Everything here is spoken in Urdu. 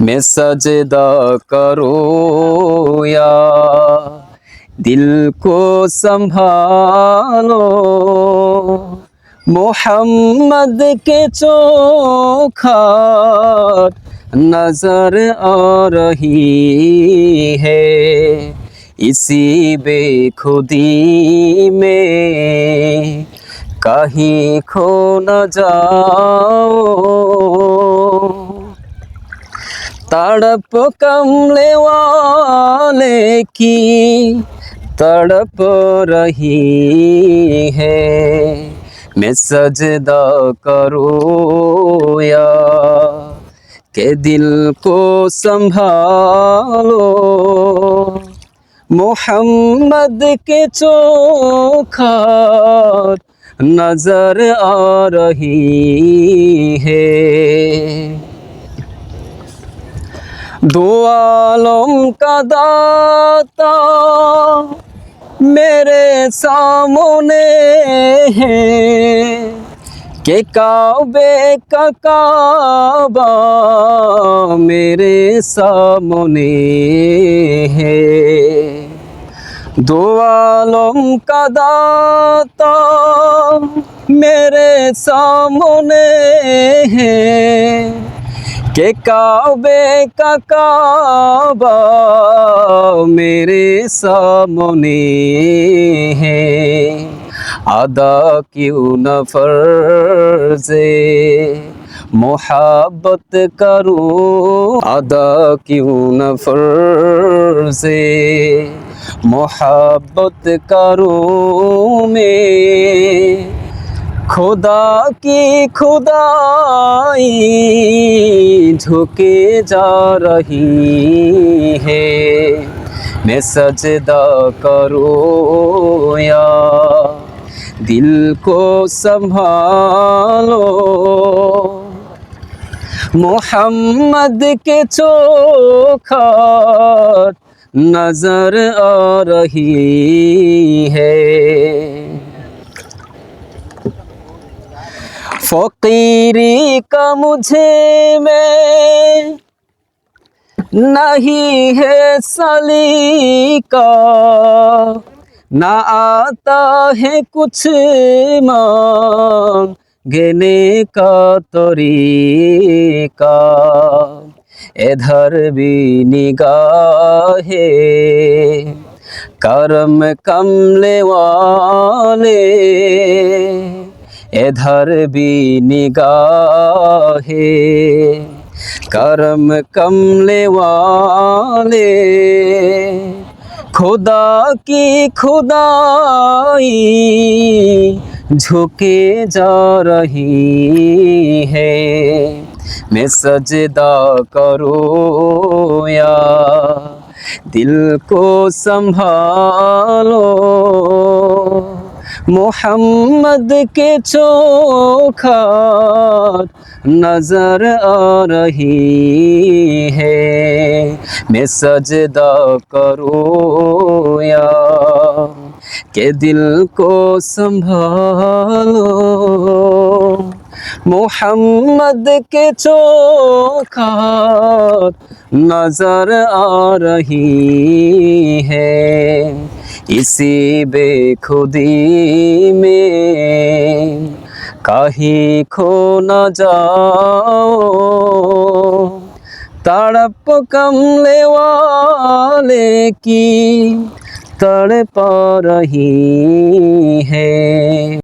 میں سجدہ کروں یا دل کو سنبھالو محمد کے چوکھٹ نظر آ رہی ہے اسی بے خودی میں کہیں کھو نہ جاؤ تڑپ کملے والے کی تڑپ رہی ہے میں سجدہ کروں یا کہ دل کو سنبھالو محمد کے چوکھٹ نظر آ رہی ہے دو عالم کا داتا میرے سامنے ہے کہ کعبے کا کعبہ میرے سامنے ہے۔ دو عالم کا داتا میرے سامنے ہے کہ کعبے کا کعبہ میرے سامنے ہے۔ ادا کیوں نہ فرض محبت کروں۔ ادا کیوں نہ فرض محبت کروں میں۔ خدا کی خدائی جھکے جا رہی ہے میں سجدہ کروں یا دل کو سنبھالو محمد کے چوکھٹ نظر آ رہی ہے فقیری کا مجھے میں نہیں ہے سلیقہ نہ آتا ہے کچھ مانگنے کا طریقہ ادھر بھی نگاہ کرم کملے والے ادھر بھی نگاہ کرم کملے والے۔ خدا کی خدائی جھکے جا رہی ہے۔ میں سجدہ کروں یا، دل کو سنبھالو۔ محمد کے چوکھٹ نظر آ رہی ہے۔ میں سجدہ کروں یا کہ دل کو سنبھالو۔ محمد کے چوکھٹ نظر آ رہی ہے۔ اسی بے خودی میں کہیں کھو نہ جاؤ تڑپ کملے والے کی تڑپ رہی ہے